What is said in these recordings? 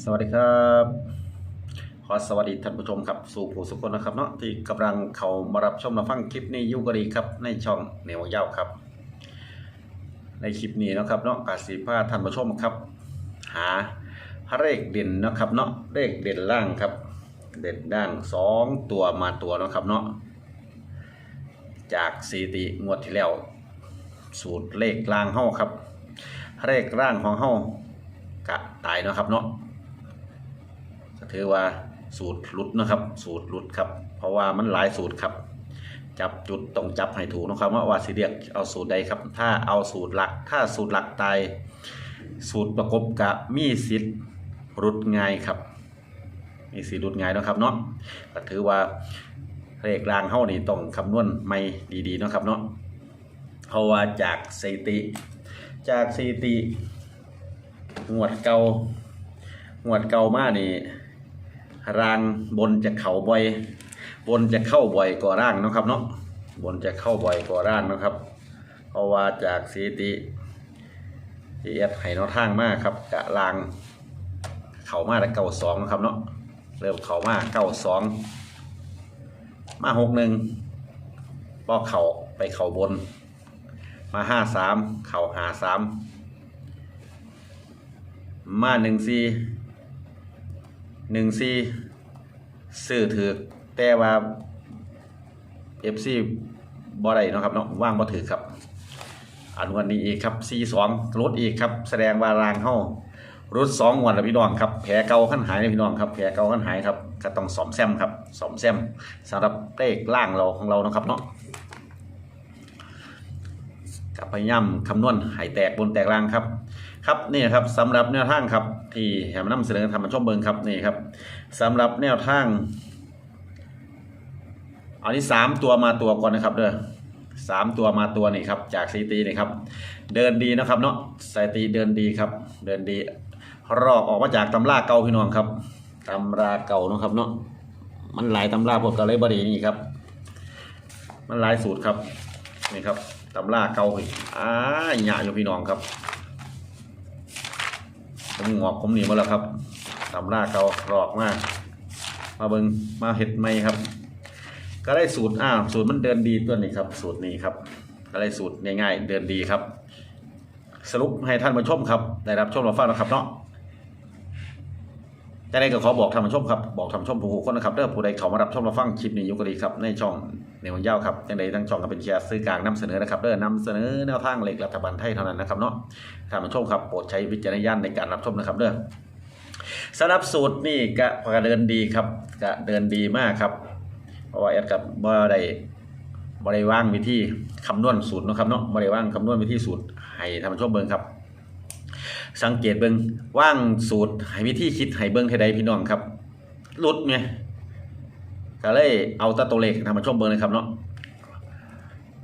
สวัสดีครับ ขอสวัสดีท่านผู้ชมครับสู่ผู้สุขคนนะครับเนาะที่กำลังเขามารับชมรับฟังคลิปนี้ยุกดีครับในช่องเหนียวยาวครับ ในคลิปนี้นะครับเนาะกาสีผ้าท่านผู้ชมครับ หาพระเลขเด่นนะครับเนาะเลขเด่นล่างครับ เด่นด่างสองตัวมาตัวนะครับเนาะจากสีติงวดที่แล้ว สูตรเลขล่างเฮาครับเลขล่างของเฮากะตายนะครับเนาะ ถือว่าสูตรหลุดนะครับ สูตรหลุดครับ เพราะว่ามันหลายสูตรครับ จับจุดต้องจับให้ถูกนะครับว่าว่าสิเรียกเอาสูตรใดครับ ถ้าเอาสูตรหลัก ถ้าสูตรหลักตายสูตรประกบกับมีสิทธิ์รุดง่ายครับ มีสิทธิ์รุดง่ายนะครับเนาะก็ถือว่าเลขรางเฮานี่ต้องคำนวณไม่ดีๆนะครับเนาะเพราะว่าจากสถิติ จากสถิติงวดเก่างวดเก่ามานี่ ร่างบนจะเข่าบ่อย บนจะเข้าบ่อยกว่าร่างนะครับเนาะบนจะเข้าบ่อยกว่าร่างนะครับ เพราะว่าจากสถิติที่เอ็ดไห้นาะทางมากครับกะราง เข่ามาแต่เก่าสองนะครับเนาะเริ่มเข่ามาเก่าสองมาหกหนึ่งปอกเข่าไปเข่าบน มาห้าสามเข่าหาสามมาหนึ่งซี หนึ่งซีซื้อถือแต่ว่าเอฟซีบ่ได้เนาะครับเนาะว่างบ่ถือครับ อันวันนี้อีกครับซีสองลดอีกครับ แสดงว่ารางเฮารถสองวันแล้วพี่น้องครับแผลเก่าขั้นหายนะพี่น้องครับแผลเก่าขั้นหายครับก็ต้องสอมแซมครับสอมแซมสำหรับเลขล่างเราของเรานะครับเนาะกับพยายามคำนวณหายแตกบนแตกล่างครับ ครับนี่ครับสำหรับแนวทางครับ ที่แหมนำเสนอทำมาชมเบิงครับนี่ครับสำหรับแนวทางเอาที่สามตัวมาตัวก่อนนะครับเด้อสามตัวมาตัวนี่ครับ จากซีตีนี่ครับ เดินดีนะครับเนาะสายตีเดินดีครับ เดินดี รอกออกมาจากตำราเก่าพี่น้องครับตำราเก่าเนาะครับเนาะมันหลายตำราพวกกะเลยบดีนี่ครับ มันหลายสูตรครับนี่ครับตำราเก่าอ่าหยาอยู่พี่น้องครับ ผมงอกผมหนีมาแล้วครับตำราเการอกมาก มาเบิงมาเห็ดไหมครับ ก็ได้สูตรอ้าวสูตรมันเดินดีตัวนี้ครับ สูตรนี้ครับ ก็ได้สูตรง่ายๆเดินดีครับ สรุปให้ท่านมาชมครับ ได้รับชมรับฟังนะครับเนาะ แต่ใดก็ขอบอกท่านผู้ชมครับบอกท่านผู้ชมผู้คนนะครับเด้อผู้ใดเขามารับชมรับฟังคลิปนี้อยู่ก็ดีครับในช่องในวันยาวครับจังใดทั้งช่องก็เป็นแชร์ซื้อกลางนำเสนอนะครับเด้อนำเสนอแนวทางเหล็กรัฐบาลไทยเท่านั้นนะครับเนาะท่านผู้ชมครับโปรดใช้วิจารณญาณในการรับชมนะครับเด้อสำหรับสูตรนี่ก็ก็เดินดีครับก็เดินดีมากครับเพราะว่าแอดกับบ่ได้บ่ได้ว่างวิธีคำนวณสูตรนะครับเนาะบ่ได้ว่างคำนวณวิธีสูตรให้ท่านผู้ชมเบิ่งครับ สังเกตเบิงว่างสูตรให้วิธีคิดให้เบิ่งให้ใดพี่น้องครับหลุดไงก็เลยเอาตะตัวเลขให้ท่านผู้ชมเบิ่งเลยครับเนาะ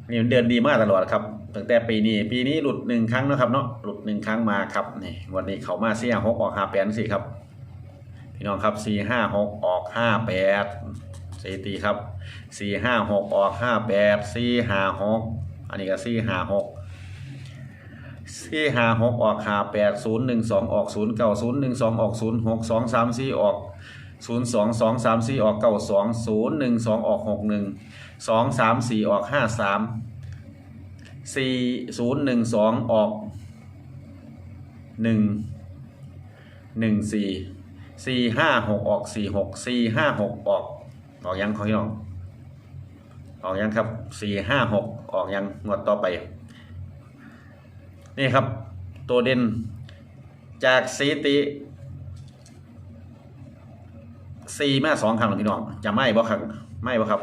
นี่มันเดินดีมากตลอดครับตั้งแต่ปีนี้ปีนี้หลุดหนึ่งครั้งนะครับเนาะหลุดหนึ่งครั้งมาครับนี่วันนี้เขามาเสี่ห้าหกออกห้าแปดสี่ครับ พี่น้องครับสี่ห้าหกออกห้าแปดสี่ตีครับสี่ห้าหกออกห้าแปดสี่ห้าหกอันนี้ก็สี่ห้าหก สี่ห้าหกออกห้าแปดศูนย์หนึ่งสองออกศูนย์เก้าศูนย์หนึ่งสองออกศูนย์หกสองสามสี่ออกศูนย์สองสองสามสี่ออกเก้าสองศูนย์หนึ่งสองออกหกหนึ่งสองสามสี่ออกห้าสามสี่ศูนย์หนึ่งสองออกหนึ่งหนึ่งสี่สี่ห้าหกออกสี่หกสี่ห้าหกออกออกยังของพี่น้องออกยังครับสี่ห้าหกออกยังงวดต่อไป นี่ครับ ตัวเด่นจากสีติสี่มาสองครั้งหรอพี่น้องจะไม่บ่ครั้งไม่บ่ครับ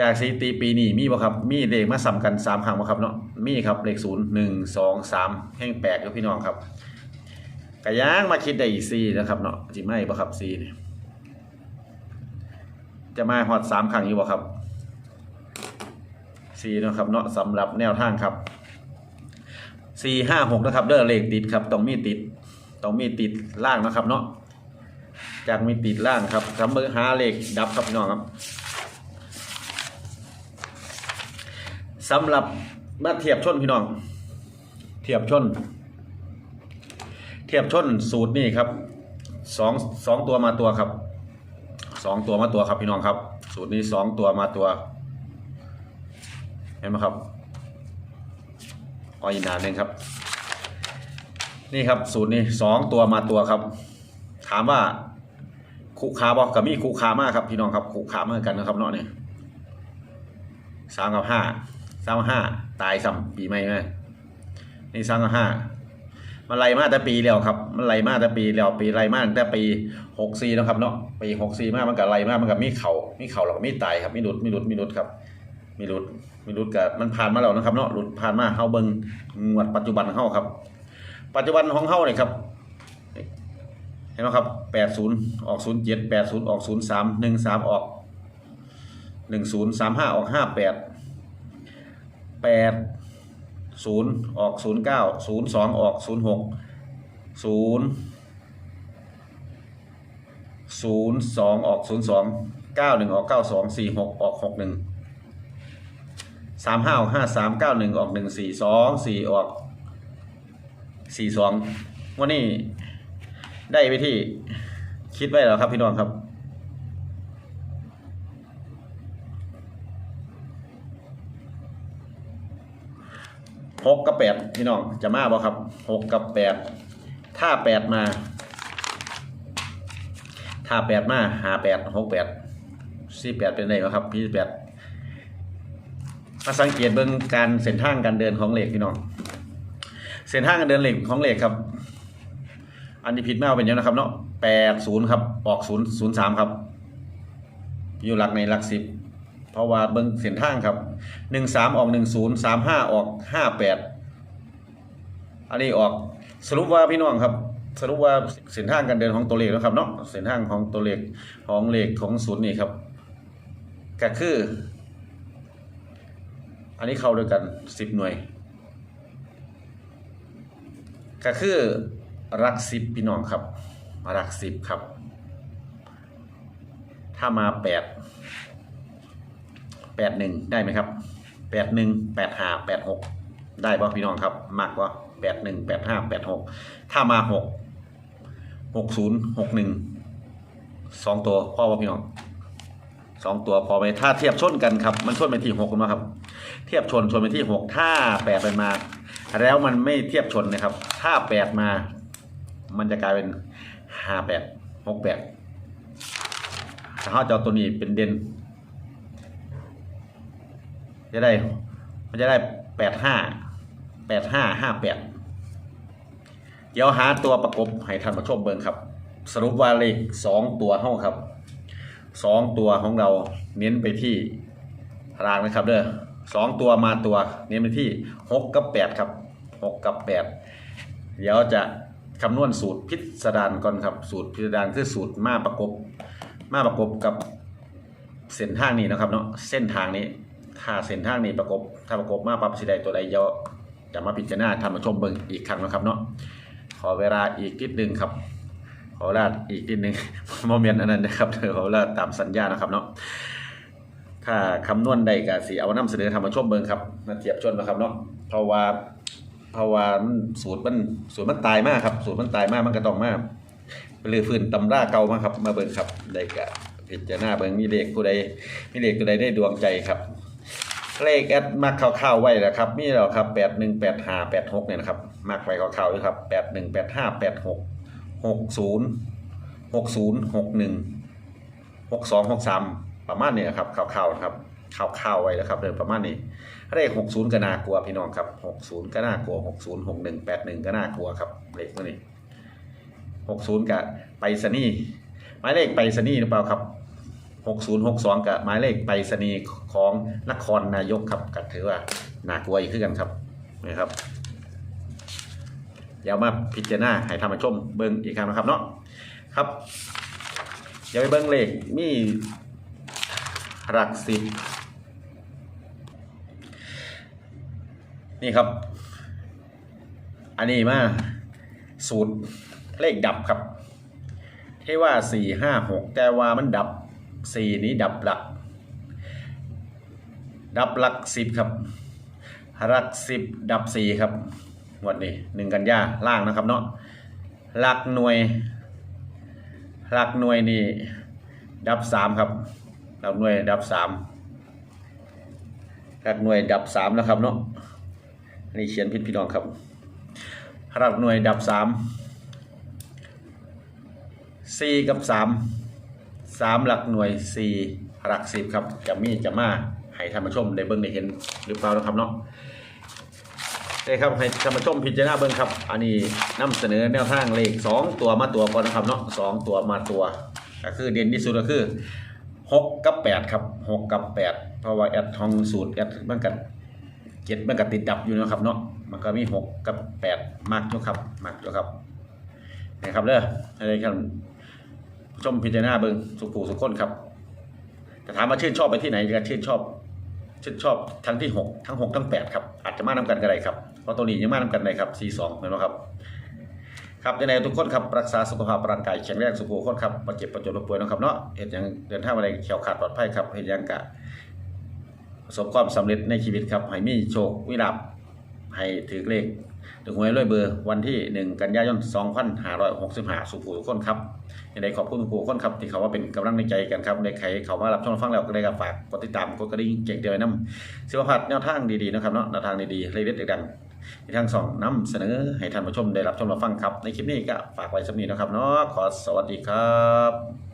จากสถิติปีนี้มีบ่ครับ มีเลขมาซ้ำกันสามครั้งบ่ครับเนาะมีครับเลขศูนย์หนึ่งสองสามแห่งแปดครับพี่น้องครับกระย่างมาคิดได้อีกสี่นะครับเนาะจิไม่บ่ครับสี่จะมาฮอดสามครั้งอยู่บ่ครับสี่นะครับเนาะสำหรับแนวทางครับ สี่ห้าหกนะครับเด้อเลขติดครับต้องมีติดต้องมีติดล่างนะครับเนาะจากมีติดล่างครับสำเบอหาเลขดับครับพี่น้องครับสำหรับมาเทียบชนพี่น้อง เทียบชน เทียบชนสูตรนี่ครับสองสองตัวมาตัวครับสองตัวมาตัวครับพี่น้องครับ สูตรนี้สองตัวมาตัว เห็นไหมครับ ออีกหนาหนึ่งครับ นี่ครับสูตรนี้สองตัวมาตัวครับ ถามว่าคุคาบอกกับมีคุคามากครับพี่น้องครับคุคามากกันนะครับเนาะเนี่ยสามกับห้าสามกับห้าตายซ้ำปีใหม่ไหมนี่สามกับห้ามันไล่มาแต่ปีแล้วครับ มันไล่มาแต่ปีแล้วปีไล่มาตั้งแต่ปีหกสี่นะครับเนาะปีหกสี่มากมันกับไล่มากมันกับมีเข่ามีเข่าแล้วก็มีตายครับมีหลุดมีหลุดมีหลุดครับ มีหลุดมีหลุดกับมันผ่านมาแล้วนะครับเนาะหลุดผ่านมาเฮาเบิ่งงวดปัจจุบันเฮาครับ ปัจจุบันของเฮาเนี่ยครับเห็นไหมครับแปดศูนย์ออกศูนย์เจ็ดแปดศูนย์ออกศูนย์สามหนึ่งสามออกหนึ่งศูนย์สามห้าออกห้าแปดแปดศูนย์ออกศูนย์เก้าศูนย์สองออกศูนย์หกศูนย์ศูนย์สองออกศูนย์สองเก้าหนึ่งออกเก้าสองสี่หกออกหกหนึ่ง สามห้าห้าสามเก้าหนึ่งออกหนึ่งสี่สองสี่ออกสี่สองวันนี้ได้ไปที่คิดไว้แล้วครับพี่น้องครับ หกกับแปดพี่น้องจะมาบ่ครับหกกับแปดถ้าแปดมา ถ้าแปดมาหาแปดหกแปดสี่แปดเป็นไรครับพี่แปด มาสังเกตเบื้องการเส้นทางการเดินของเหล็กพี่น้องเส้นทางการเดินเหล็กของเหล็กครับ อันที่ผิดมากเป็นยังนะครับเนาะแปดศูนย์ครับออกศูนย์ศูนย์สามครับ อยู่หลักในหลักสิบเพราะว่าเบิ้องเส้นทางครับหนึ่งสามออกหนึ่งศูนย์สามห้าออกห้าแปดอันนี้ออกสรุปว่าพี่น้องครับสรุปว่าเส้นทางการเดินของตัวเลขนะครับเนาะเส้นทางของตัวเลขของเลขของศูนย์นี่ครับก็คือ อันนี้เข้าด้วยกันสิบหน่วย ก็คือรักสิบพี่น้องครับ รักสิบครับ ถ้ามาแปดแปดหนึ่งได้ไหมครับแปดหนึ่งแปดห้าแปดหกได้ป่ะพี่น้องครับมากว่าแปดหนึ่งแปดห้าแปดหกถ้ามาหกหกศูนย์หกหนึ่งสองตัวพ่อป่ะพี่น้องสองตัวพอไปถ้าเทียบชนกันครับ มันชนไปที่หกกันมาครับ เทียบชนชนไปที่หกถ้าแปดไปมา แล้วมันไม่เทียบชนนะครับ ถ้าแปดมา มันจะกลายเป็นห้าแปดหกแปดถ้าเขาจะเอาตัวนี้เป็นเด่นจะได้มันจะได้แปดห้าแปดห้าห้าแปดเดี๋ยวหาตัวประกบให้ท่านผู้ชมเบิ่งครับ สรุปว่าเลขสองตัวเท่าครับสองตัวของเราเน้นไปที่รางนะครับเด้อ สองตัวมาตัวเน้นไปที่หกกับแปดครับหกกับแปดเดี๋ยวจะคำนวณสูตรพิสดารก่อนครับสูตรพิสดารคือสูตรมาประกบ มาประกบกับเส้นทางนี้นะครับเนาะเส้นทางนี้ถ้าเส้นทางนี้ประกบ ถ้าประกบมาปรับสิใดตัวใดเดี๋ยวจะมาพิจารณาทำมาชมเบิ่งอีกครั้งนะครับเนาะขอเวลาอีกนิดนึงครับขอเวลาอีกนิดนึงโมเมนต์อันนั้นนะครับเธอขอเวลาตามสัญญานะครับเนาะ ถ้าคำนวณได้ก็สิเอานำเสนอทำมาชมเบิ่งครับมาเทียบชนนะครับเนาะเพราะว่าเพราะว่ามันสูตรมันสูตรมันตายมากครับ สูตรมันตายมากมันก็ต้องมากไปเลยฟื้นตำราเก่ามาครับ มาเบิ่งครับได้กะพิจารณาเบิ่งมีเลขผู้ใดมีเลขผู้ใดได้ดวงใจครับเลขแอดมักข่าวๆไว้นะครับมีแล้วครับแปดหนึ่งแปดห้าแปดหกเนี่ยนะครับมักไว้ข่าวๆอยู่ครับแปดหนึ่งแปดห้าแปดหกหกศูนย์หกศูนย์หกหนึ่งหกสองหกสาม ประมาณนี้ครับข่าวๆนะครับข่าวๆไว้นะครับเดินประมาณนี้เลขหกศูนย์ก็น่ากลัวพี่น้องครับหกศูนย์ก็น่ากลัวหกศูนย์หกหนึ่งแปดหนึ่งก็น่ากลัวครับเลขพวนี้หกศูนย์กับไปสนีหมายเลขไปสนีหรือเปล่าครับหกศูนย์หกสองกับหมายเลขไปสนีของนครนายกครับก็ถือว่าน่ากลัวอีกขึ้นกันครับนะครับเดี๋ยวมาพิจารณาให้ทำมาชมเบิ้งอีกครั้งนะครับเนาะครับเดี๋ยวไปเบิ้งเลขมี หลักสิบนี่ครับ อันนี้มา สูตรเลขดับครับที่ว่าสี่ห้าหกแต่ว่ามันดับสี่นี้ดับหลัก ดับหลักสิบครับหลักสิบดับสี่ครับงวดนี้หนึ่งกันยาล่างนะครับเนาะหลักหน่วยหลักหน่วยนี่ดับสามครับ หลักหน่วยดับสามหลักหน่วยดับสามนะครับเนาะอันนี้เขียนผิดพี่น้องครับหลักหน่วยดับสามสี่กับสามสามหลักหน่วยสี่หลักสิบครับจะมีจะมาให้ท่านผู้ชมได้เบิ่งได้เห็นหรือเปล่านะครับเนาะได้ครับให้ท่านผู้ชมพิจารณาเบิ่งครับ อันนี้นำเสนอแนวทางเลขสองตัวมาตัวก่อนนะครับเนาะสองตัวมาตัว ก็คือเด่นที่สุดก็คือ หกกับแปดครับหกกับแปดเพราะว่าแอดทองสูตรแอดมันกันเจ็ดมันก็ติดดับอยู่นะครับเนาะมันก็มีหกกับแปดมากอยู่ครับมากอยู่ครับนะครับเด้ออะไรครับชมพิจารณาเบิงสุขูสุขคนครับแต่ถามว่าชื่นชอบไปที่ไหนก็ชื่นชอบชื่นชอบทั้งที่6ทั้ง6ทั้ง8ครับอาจจะมานำกันก็ได้ครับเพราะตัวนี้ยังมานำกันได้ครับ42เห็นไหมครับ ครับยังไงทุกคนครับรักษาสุขภาพร่างกายแข็งแรงสุขภาพคนครับมาเจ็บประจวบป่วยนะครับเนาะเหตุยังเดินทางอะไรเขียวขาดปลอดภัยครับเหตุยังกะประสบความสำเร็จในชีวิตครับให้มีโชควิลาบให้ถือเลขถึงหวยรวยเบอร์วันที่ 1 กันยายน 2565 สุขภาพทุกคนครับยังไงขอบคุณทุกคนครับที่เขาว่าเป็นกำลังในใจกันครับในใครเขามารับชมรับฟังแล้วก็ได้กับฝากกดติดตามกดกระดิ่งเก่งเดียวน้ำสิวพัฒน์แนวทางดีๆนะครับเนาะแนวทางดีๆเลยเด็ดดังใน ทั้งสองนำเสนอให้ท่านผู้ชมได้รับชมรับฟังครับ ในคลิปนี้ก็ฝากไว้สำนีนะครับเนาะขอสวัสดีครับ